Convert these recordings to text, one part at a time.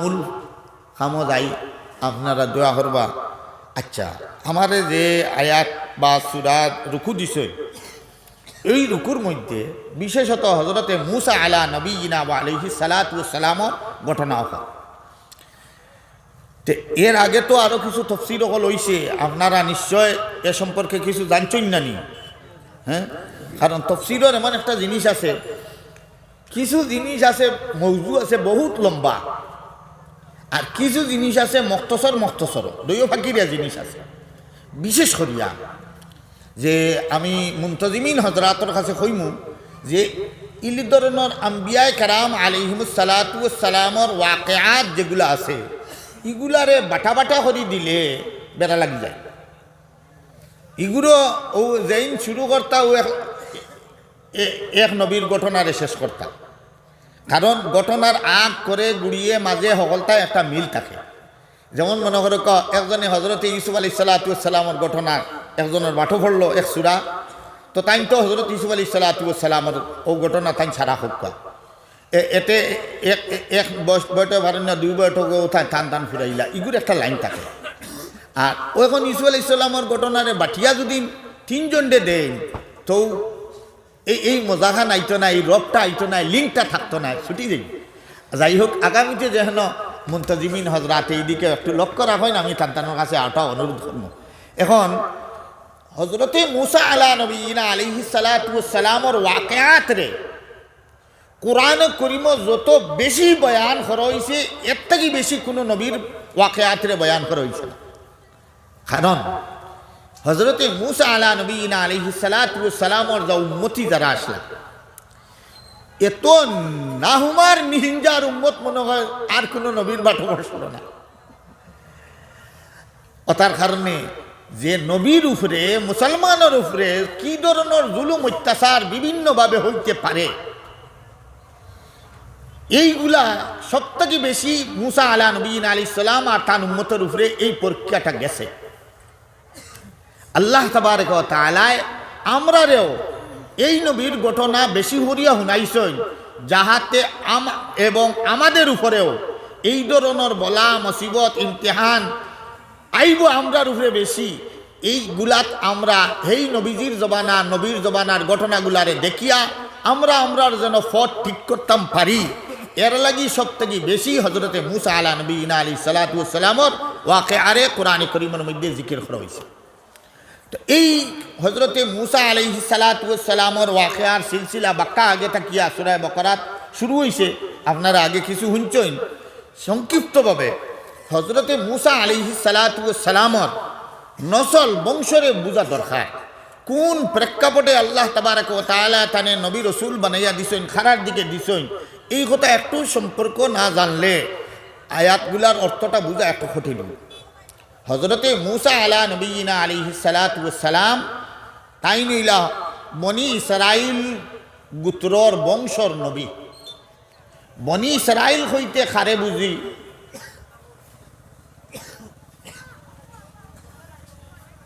মূল যাই আপনারা দোয়া করবা। আচ্ছা আমারে যে আয়াত বা সুরাত রুকু দিছে, এই রুকুর মধ্যে বিশেষত হজরতে মুসা আলা নবী ইনা বা আলহি সালাত সালামর ঘটনা হয়। এর আগে তো আরও কিছু তফসির হল আপনারা নিশ্চয় এ সম্পর্কে কিছু জানছেন না নি? হ্যাঁ? কারণ তফসিরের এমন একটা জিনিস আছে, কিছু জিনিস আছে, মৌজু আছে বহুত লম্বা। আর কিছু জিনিস আছে মক্তসর মক্তসর। দৈয় ফাঁকিরিয়া জিনিস আছে। বিশেষ করিয়া যে আমি মুন্তজিমিন হজরাতর কাছে কইমু যে ইলি ধরনের আম্বিয়ায় কারাম আলিহিমুসালাতু সালামর ওয়াকেয়াত যেগুলো আছে ইগুলারে বাটা বাটা করে দিলে বেড়া লাগি যায়। ইগুলো ও যেইন শুরু করতা ও এক নবীর ঘটনারে শেষ করতা কারণ ঘটনার আগ করে গুড়িয়ে মাঝে সকলটা একটা মিল থাকে। যেমন মনে করো ক, একজনে হজরত ইউসুফ আলি সাল্লাতুসাল্লামর ঘটনা একজনের মাঠো পড়ল এক সুরা। তো তাই তো হজরত ইউসুফ আলী সাল্লাতুসাল্লামর ও ঘটনা তাই ছাড়া হোক এতে এক এক বয়স বয়টা না দুই বয়টা ওঠায় টান টান ফুরাইলা ইগুর একটা লাইন থাকে। আর এখন ইসু আলি ইসলামর ঘটনারে বাটিয়া যদি তিনজন দে তো এই এই মজাখান আইতো না এই রবটা আইতো না লিঙ্কটা থাকতো না ছুটি যাই যাই হোক, আগামীতে যেন মুন্তজিমিন হজরাত এইদিকে একটু লক্ষ্য রাখেন আমি তান্তানোর কাছে আটা অনুরোধ করব এখন হজরতে মুসা আলা নবীনা আলিহি সালাতামর ওয়াকেয়াত রে কোরআন করিম যত বেশি বয়ান করা হয়েছে এর থেকে বেশি কোনো নবীর ওয়াকেয়াত রে বয়ান করা হয়েছে না। কারণ হজরতে মুসা আলা নবীনা আলহি সালাতামর যা উন্মতি যারা আসলা এত নাহুমার নিহিঞ্জার উম্মত মনে হয় আর কোনো নবীর বাটো বসল না। অতার কারণে যে নবীর উপরে, মুসলমানের উপরে কি ধরনের জুলুম, অত্যাচার বিভিন্নভাবে হইতে পারে, এইগুলা সব থেকে বেশি মুসা আলা নবীন আলী সালাম আর তার উম্মতের উপরে এই পরীক্ষাটা গেছে। আল্লাহ তাবারক তালায় আমরারেও এই নবীর ঘটনা বেশি হরিয়া শুনাইছেন, যাহাতে আম এবং আমাদের উপরেও এই ধরনের বলা, মুসিবত, ইমতিহান আইব আমরার উপরে বেশি। এই গুলাত আমরা হেই নবীজির জবানা নবীর জবানার ঘটনাগুলারে দেখিয়া আমরা আমরার যেন ফট ঠিক করতাম পারি। এর লাগি সব থেকে বেশি হজরতে মুসা আলা নবীনা আলী সালাতামর ওয়াকে আরে কোরআন করিমের মধ্যে জিকির করা হয়েছে তো এই হজরতে মুসা আলহি সালাতামর ওয়াকেয়ার সিলসিলা বাক্কা আগে থাকিয়া সুরায় বকরাত শুরু হয়েছে আপনারা আগে কিছু শুনছেন? সংক্ষিপ্তভাবে হজরতে মুসা আলিহি সালাতামর নসল বংশরে বোঝা দরকার। কোন প্রেক্ষাপটে আল্লাহ তাবারক ও তাআলা তানে নবী রসুল বানাইয়া দিছেন, খারার দিকে দিছেন, এই কথা একটু সম্পর্ক না জানলে আয়াতগুলার অর্থটা বোঝা একটু কঠিন। হজরতে মুসা আলা নবীনা আলী সালাতাম তাই নইলা মনি ইসরাইল গুত্রর বংশর নবী। বনি ইসরাইল হইতে খারে বুঝি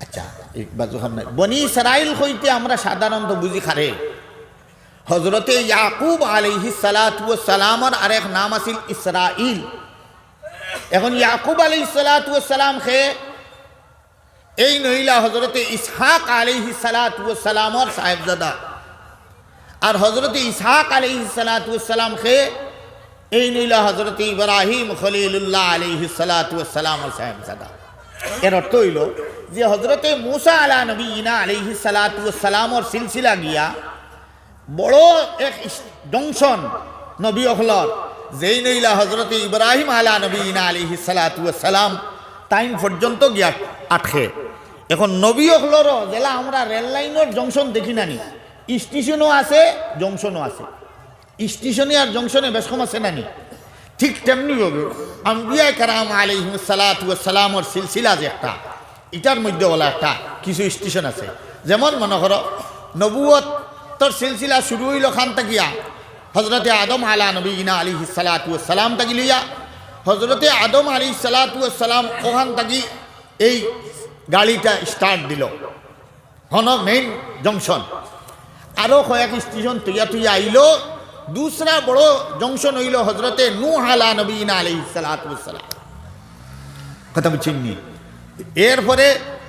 আচ্ছা বনি ইসরাইল হইতে আমরা সাধারণত বুঝি খারে। হজরতে ইয়াকুব আলহি সালাতামর আরেক নাম আছিল ইসরাইল। এখন ইয়াকুব আলী সালাতাম খে এই নহিলা হজরতে ইসহাক আলিহি সালাতামর সাহেবজাদা। আর হজরতে ইসহাক আলিহি সালাতাম খে এই নইলা হজরতে ইব্রাহিম খলিলুল্লাহ আলিহি সালাতামর সাহেবজাদা। এর অর্থ হইল যে হজরতে মুসা আলা নবী ইনা আলিহি সালাতামর সিলসিলা গিয়া বড় এক জংশন নবী অখলর যেই নইলা হজরত ইব্রাহিম আলা নবীনা আলিহি সালাম টাইম পর্যন্ত গিয়া আটকে এখন নবী অখলর জেলা আমরা রেল লাইনের জংশন দেখি নানি। স্টেশনও আছে, জংশনও আছে। স্টেশনে আর জংশনে বেশ কম আছে নানি। ঠিক তেমনি হবে আম্বিয়া কারাম আলিহিম সালাতামর সিলসিলা যে একটা, এটার মধ্যে বলা একটা কিছু স্টেশন আছে। যেমন মনে করো, নবুয়ত তোর সিলসিলা শুরু হইল খান তাকিয়া হজরতে আদম আলা নবীনা আলী সালাতাম তাকি লইয়া হজরতে আদম আলী সালাতাম ওখান তাকি এই গাড়িটা স্টার্ট দিল। হন মেইন জংশন আরও কয়েক স্টেশন তুইয়া তুইয়া আইল। দুসরা বড় জংশন হইল হজরতে নু আলা নবীন আলি সালাতাম কথা বুঝছেন নি এরপরে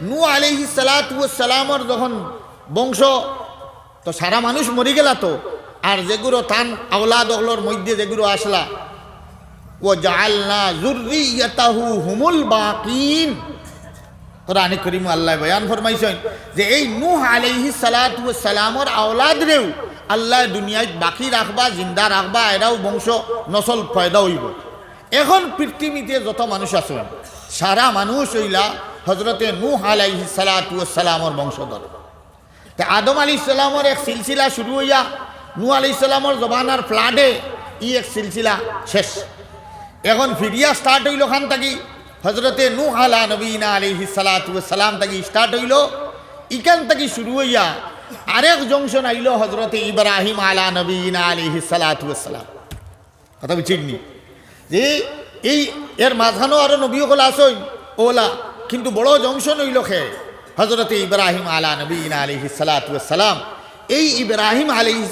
নু আলিহি সালাতামর যখন বংশ, তো সারা মানুষ মরি গেলা তো। আর যেগুলো তান আওলাদ অগলোর মধ্যে যেগুলো আসলা, ও জালনা জুরিয়াতাহু হুমুল বাকিন। কোরআনে করিম আল্লাহ বয়ান ফরমাইছেন যে এই নূহ আলাইহি সালাতু সালামর আওলাদ রেও আল্লাহ দুনিয়ায় বাকি রাখবা, জিন্দা রাখবা, এরাও বংশ নসল ফয়দা হইব। এখন পৃথিবীতে যত মানুষ আছেন সারা মানুষ হইলা হজরতে নূহ আলাইহি সালাতু সালামর বংশধর। তে আদম আলী ইসলামর এক সিলসিলা শুরু হইয়া নূ আলী জবানার ফ্লাডে ই এক সিলসিলা শেষ। এখন ফিরিয়া স্টার্ট হইল খান থাকি হজরতে নু আলা নবীনা আলিহি সালাম থাকি স্টার্ট হইল ইকান থাকি শুরু হইয়া আরেক জংশন আইল হজরতে ইব্রাহিম আলা নবীনা আলিহি সালাম। কথা বুঝিনি যে এই এর মাঝখানেও আরও নবী সকল আসই ওলা, কিন্তু বড় জংশন হইল খে হজরতে ইব্রাহিম আলা নবীনা আলিহি সালাম। এই ইব্রাহিম আলিহি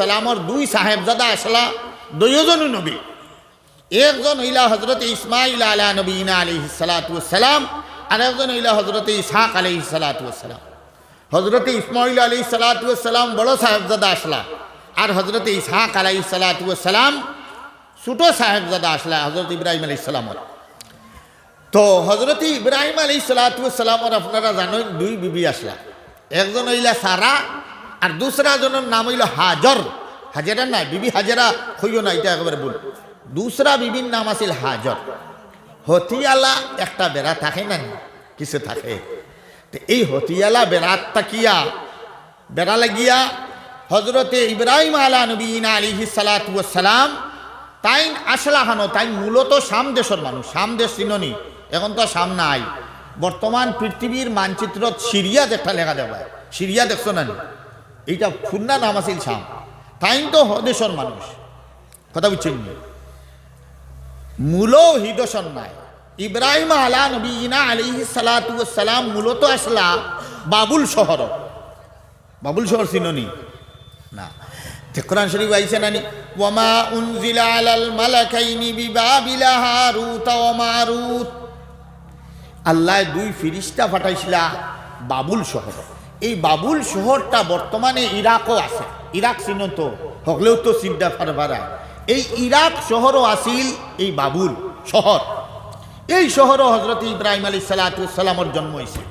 সালামর দুই সাহেবজাদা আসলা, দুইজনই নবী। একজন হইলা হজরত ইসমাইল আলা নবীনা আলী সালাতাম আর একজন হইলা হজরত ইসহাক আলী সালাতাম হজরত ইসমাইল আলী সালাতাম বড় সাহেবজাদা আসলা, আর হজরত ইসহাক আলাই সালাতাম ছোটো সাহেবজাদা আসলা হজরত ইব্রাহিম আলী ইসলামর তো হজরত ইব্রাহিম আলী সালাতামর আপনারা জানেন দুই বিবি আসলা। একজন হইলা সারা আর দুসরা জনের নাম হইল হাজর। হাজারা নাই, বিবি হাজেরা হইও না, এটা একেবারে বল দুসরা বিবির নাম আছিল হাজর। হতিয়ালা একটা বেড়া থাকে না কিছু থাকে? এই হতিয়ালা বেড়াত তাকিয়া বেড়া লাগিয়া হজরতে ইব্রাহিম আলা নবীন আলিহি সালাতাম আসলা হানো, তাই মূলত সাম দেশের মানুষ। সাম দেশ চিননি, এখন তো সাম নাই। বর্তমান পৃথিবীর মানচিত্রত সিরিয়া একটা লেখা দেওয়া সিরিয়া দেখছ নি? এইটা ফুন্না নাম আছিল সাম তাইন তো হদেশর মানুষ। কথা বুঝছেন? মূল হিদসন নাই। ইব্রাহিম আলা নবীনা আলিহি সালাম মূলত আসলা বাবুল শহর। বাবুল শহর চিননি না। কোরআন শরীফ আইছে নানি ওয়ামা উনজিলা আলাল মালাকাইনি বিবাবিলা হারুত ওয়া মারুত। আল্লাহ দুই ফিরিস্তা পাঠাইছিলা বাবুল শহর। এই বাবুল শহরটা বর্তমানে ইরাকও আছে। ইরাক তো হকলেও তো চিন্তা পারবারা এই ইরাক শহরও আছিল এই বাবুল শহর। এই শহরও হজরত ইব্রাহিম আলী সালাতামর জন্ম হয়েছে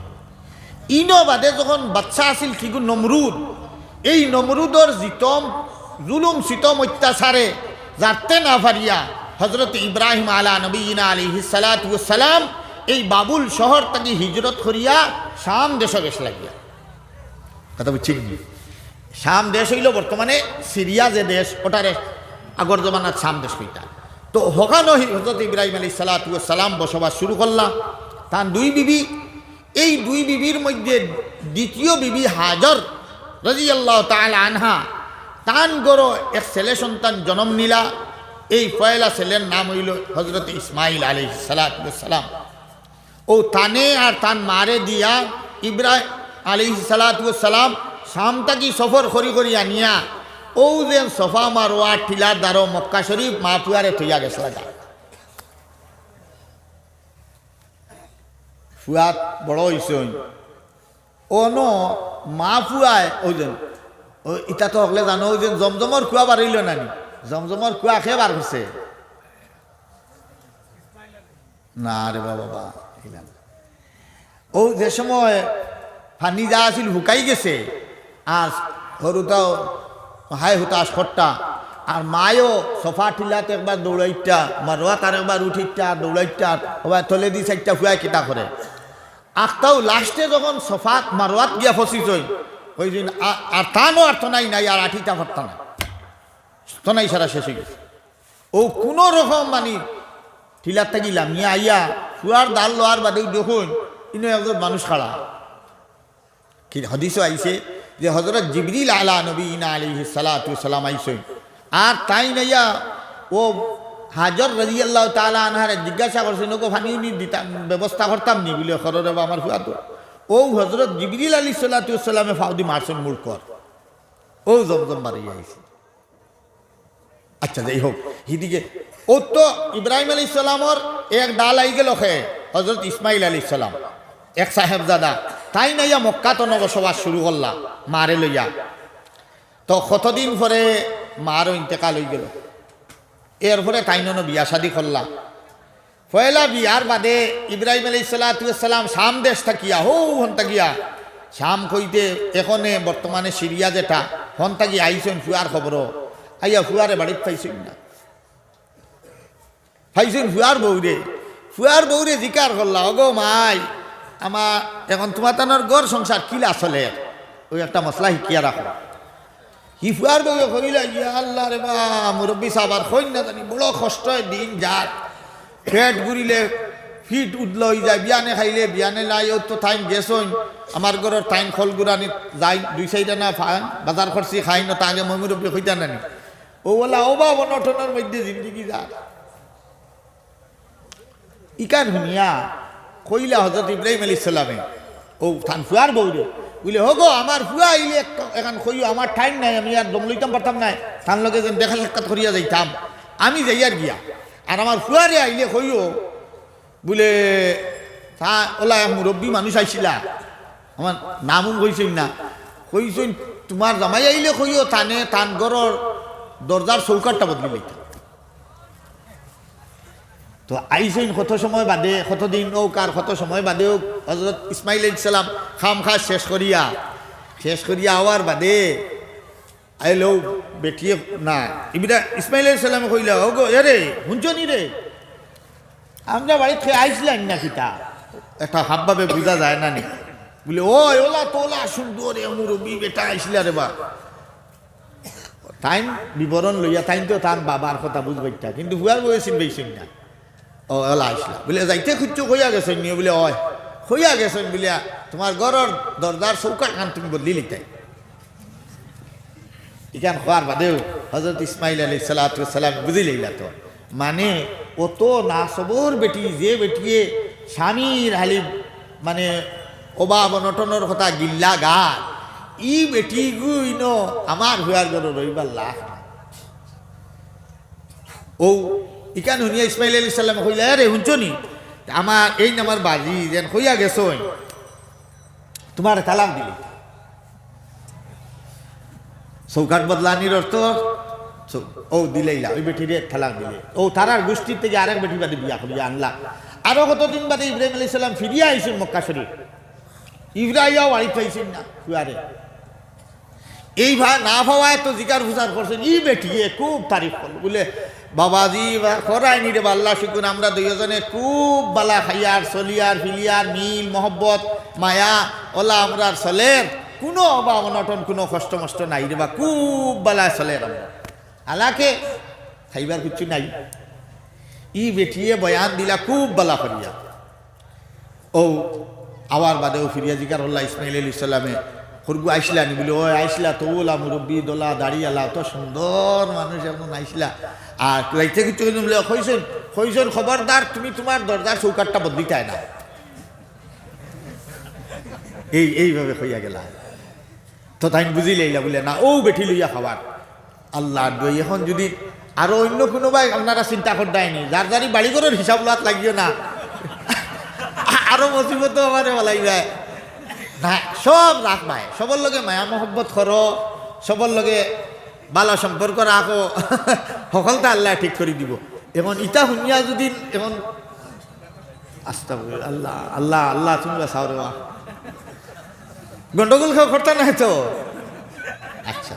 ইনো বাদে যখন বাচ্চা আছিল কিগু নমরুদ, এই নমরুদর জিতম, জুলুম সিতম অত্যাচারে যাতে না পারিয়া হজরত ইব্রাহিম আলা নবীনা আলী সালাতাম এই বাবুল শহর তাকে হিজরত করিয়া শাম দেশ বেশ লাগিয়া। কথা বুঝছি? শাম দেশ হইল বর্তমানে সিরিয়া যে দেশ, ওটারে আগর জমানার শাম দেশ কইতা। তো হকানো হজরত ইব্রাহিম আলী সালাতু সালাম বসবাস শুরু করলাম তার দুই বিবি, এই দুই বিবির মধ্যে দ্বিতীয় বিবি হাজর রাজি আল্লাহ তাল আনহা, তান গড় এক ছেলে সন্তান জন্ম নিলা। এই পয়লা ছেলের নাম হইল হজরত ইসমাইল আলী সালাতাম ও তানে আর তান মারে দিয়া ইব্রাহিম আলী সালাতাম শামতাকি সফর করি আনিয়া ও যে সফা মারোয়া টিলার দ্বারো মক্কা শরীফ মা পুয়ারে থইয়া গেছিল গা ফুয়াত বড় হয়েছে ও ন মা ফুয়ায় যেন ও ইটা তো হকলে জানো যেন জমজমর কুয়া বাড়িল নানি। জমজমর কুয়া খেয়ে বার করছে না রে বাবা ও যে সময় ফানি যা আছিল শুকাই গেছে। আর সরুটাও হাই হুতাশ খট্টা আর মায়ও সোফা টিলাতে একবার দৌড়াইটা মারোয়া তার একবার উঠিটা দৌড়াইটা আবার তলে দি চারটা ফুয়াই কিতা করে আখটাও লাস্টে যখন সোফাত মারোয়াত গিয়া ফসিছই ওই দিন আর টানও আর তনাই নাই আর আঠিটা ফাটতা না তনাই সারা শেষ হয়ে গেছে। ও কোনো রকম মানে টিলার থাকিলাম নিয়ে আইয়া ফুয়ার দাল লোয়ার বাদেও দেখুন ইনো একজন মানুষ খাড়া হদিসও আইছে যে হজরত জিবরিল আলা নবী ইনা আলী সালাম আইসই আর তাই নাইয়া ও হাজর রাজি আল্লাহ তালা আনহারে জিজ্ঞাসা করছে নকো ফানি নি দিতাম, ব্যবস্থা করতাম নি? বলে খররে বা আমার ফুয়া তো। ও হজরত জিবরিল আলী সাল্লাতামে ফাউদি মারছেন মূর্খর ও জমজম বাড়ি আইছে। আচ্ছা যাই হোক, হিদিকে। ও তো ইব্রাহিম আলী ইসলামর এক ডাল আই গেল খে হজরত ইসমাইল আলী ইসলাম এক সাহেবজাদা। তাই নাইয়া মক্কা তো বসবাস শুরু করলা মারে লইয়া। তো কতদিন পরে মারও ইন্তেকাল হয়ে গেল। এরপরে তাই নন বিয়া শাদি করলা। পয়লা বিয়ার বাদে ইব্রাহিম আলী সালাতাম শাম দেশ থাকিয়া, হৌ, হন থাকিয়া। শাম কইতে এখনে বর্তমানে সিরিয়া যেটা, হন থাকি আইসেন ফুয়ার খবর আইয়া ফুয়ারে বাড়িত পাইছেন না। পাইছেন ফুয়ার বৌরে ফুয়ার বৌরে জিকার করলা, অগো মাই আমার এখন তোমার তানোর গড় সংসার কিলা চলে ওই একটা মশলা শিকিয়া রাখো। হি ফুয়ার বউ কইলা ইয়া আল্লাহ রে বা, মুরব্বী সাবার কই না জানি, বড় কষ্ট দিন যাক। পেট ঘুরিলে ফিট উঠল হয়ে যায় বিয়ানে খাইলে, বিয়ানে লাই, ও তো টাইম গেছইন আমার ঘরের টাইম খল গুড়ানি যাই, দুই চাইটা না বাজার খরচি খাই না, তাকে মই মুরব্বী হইতা নানি। ও বলা, ও বা অনটনের মধ্যে জিন্দগি যা ইকান শুনিয়া কইলা হজরত ইব্রাহিম আলী সালামে, ও থান ফুয়ার বৌরে বুঝলে হোক আমার ফুয়া আইলে এক- এখন কইও, আমার টাইম নাই, আমি আর দম লইতাম পারতাম নাই। থান লগে যেন দেখা সাক্ষাৎ করিয়া যাইতাম। আমি যাই আর গিয়া। আর আমার ফুয়ারে আইলে কইও বলে তা, ওলা মুরব্বী মানুষ আইছিলা। আমার নামও কইছেন না। কইছেন, তোমার জামাই আইলে কইও, থানে থান ঘরের দরজার চৌকাটটা বদলি লইতাম। তো আইসেন কত সময় বাদে কতদিন ও কার কত সময় বাদেও হজরত ইসমাইল ইসলাম খাম খাস শেষ করিয়া শেষ করিয়া আওয়ার বাদে আইলেও বেটিয়ে, না ইবিরা ইসমাইল ইসলামে কইলা ও গো এরে শুনছনি রে? আমরা বাড়িতে খেয়ে আইসলেন না কিতা একটা হাবভাবে বোঝা যায় না নি। বলে ও ওলা তোলা সুন্দর এ মুরব্বী বেটা আইসলা রে বা। টাইম বিবরণ লইয়া টাইম তো তার বাবার কথা বুঝবাইতা, কিন্তু হুয়ার বয়সিন বেশিন না। ও ওলা আসলা বলে যাইতে খুঁজছো হইয়া গেছেন নিয়ে বলে, অয় হইয়া গেছেন বলিয়া তোমার ঘরের দরজার চৌকাট খান তুমি বদলি লিখতাই ইখান খোয়ার বাদেও হজরত ইসমাইল আলী সালাতাম বুঝি লইলা তো। মানে ও তো না সবর বেটি, যে বেটিয়ে স্বামীর হালি মানে অভাব অনটনের কথা গিল্লা গা ই বেটি গুইন আমার হুয়ার ঘর রইবার নাই। ও ইকান শুনিয়া ইসমাইল আলী সাল্লামে কইলা, আরে শুনছনি আমার এই নামার বাজি যেন হইয়া গেছই তোমার তালাক দিলি। চৌকাট বদলানির অর্থ ও দিলেইলা, ওই বেটিরে তালাক দিলে। ও তারার গোষ্ঠীর থেকে আরেক বেটি বাদে বিয়া করিয়া আনলা। আরও কতদিন বাদে ইব্রাহিম আলী সাল্লাম ফিরিয়া আইসেন মক্কা শরীফ? ইব্রাহিয়াও বাড়ি পাইছেন না ফুয়ারে এই ভাই না ভাবায় তো জিকার ফুসার করছেন। ই বেটিয়ে খুব তারিফ করল। বলে বাবাজি, বা করায়নি রে বাল্লা শুকুন, আমরা দুইজনে খুব বালা খাইয়ার চলিয়ার ফিলিয়ার, মিল, মহব্বত, মায়া, ওলা আমরা চলের কোনো অভাব, অনটন, কোনো কষ্ট, মষ্ট নাই রে বা, খুব বালা চলের আমরা। আলাকে খাইবার কিছু নাই। ই বেটিয়ে বয়ান দিলা, খুব বালা করিয়া। ও আবার বাদেও ফিরিয়া জিকার হল্লা ইসমাইল আলী ইসলামে খরগু আইসলা নি বলে ও আইসলা তো ওলা মুরব্বী দোলা দাঁড়িয়ালা তো সুন্দর মানুষ এমন আইসলা আর লাইতে কিছু কিছু বলে কইছেন খবরদার তুমি তোমার দরজার চৌকাটটা বদলিতায় না এই এইভাবে হইয়া গেলা তো তাই বুঝি লইলা বলে না ও বেঠি লইয়া খাবার আল্লাহ দই এখন যদি আরও অন্য কোনোবাই আপনারা চিন্তা করতেনি যার যারি বাড়ি করার হিসাব লাগিও না আরও মুসিবত আমার বলাই যায় না সব রাখ ভাই। সবর লগে মায়া মহব্বত করো, সবর লগে ভালো সম্পর্ক রাখো। সকলটা আল্লাহ ঠিক করে দিব। এখন ইটা শুনিয়া যদি এখন আস্তা আল্লাহ আল্লাহ আল্লাহ তুমি বাসাও রে। গন্ডগোল খাওয়া করতে নাই তো? আচ্ছা।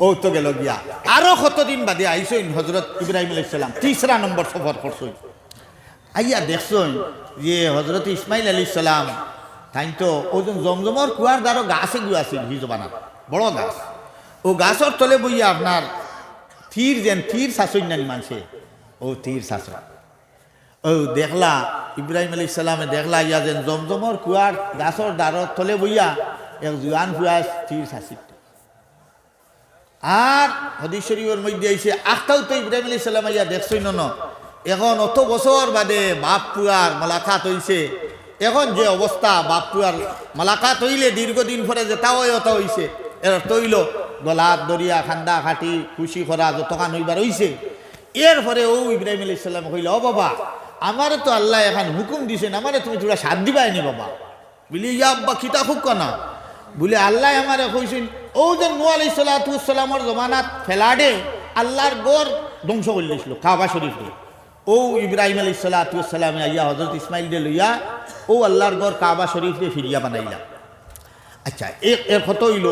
ও তো গেল গিয়া। আরও কতদিন বাদে আইসইন হজরত ইব্রাহিম আলাইসালাম তিসরা নম্বর সফর করছই আইয়া দেখছই যে হজরত ইসমাইল আলী সালাম তাই তো ওজন জমজমর কুয়ার দ্বারো গাছে গুয়া আছিল হি জমানার বড় গাছ। ও গাছর তলে বইয়া আপনার থির যেন থির শাসন নানি মানছে। ও থির শাসন ও দেখলা, ইব্রাহিম আলী সালামে দেখলা, ইয়া যেন জমজমর কুয়ার গাছর দ্বারর তলে বইয়া এক জুয়ান কুয়া থির শাসিত আর হদিস শরীফের মধ্যে আইসে আখতাও তো ইব্রাহিম আলী সাল্লাম ইয়া দেখছই ন এখন অত বছর বাদে বাপ পুয়ার মালাকাত হইছে। এখন যে অবস্থা, বাপ পুয়ার মালাকাত হইলে দীর্ঘদিন পরে যে তাও অত হইছে এর তৈল গলাত দরিয়া, খান্দা, খাটি, খুশি করা যতখান হইবার হইছে, এরপরে ও ইব্রাহিম আলী ইসলাম কইল, ও বাবা, আমারে তো আল্লাহ এখন হুকুম দিছেন, আমারে তুমি তোরা সাথ দিবাইনি বাবা। বলি, ইয়া আব্বা কিতা খুব কনা? বলে, আল্লাহ আমারে কইছেন, ও যে নু আলি সাল্লাতুসাল্লামর জমানাত ফেলাডে, আল্লাহর গড় ধ্বংস করে দিয়েছিল কাবা শরীফে। ও ইব্রাহিম আলী সাল্লাতুসাল্লাম আইয়া হজরত ইসমাইল দে লইয়া, ও আল্লাহর গড় কাবা শরীফে ফিরিয়া বানাইলা আচ্ছা এর কত হইল?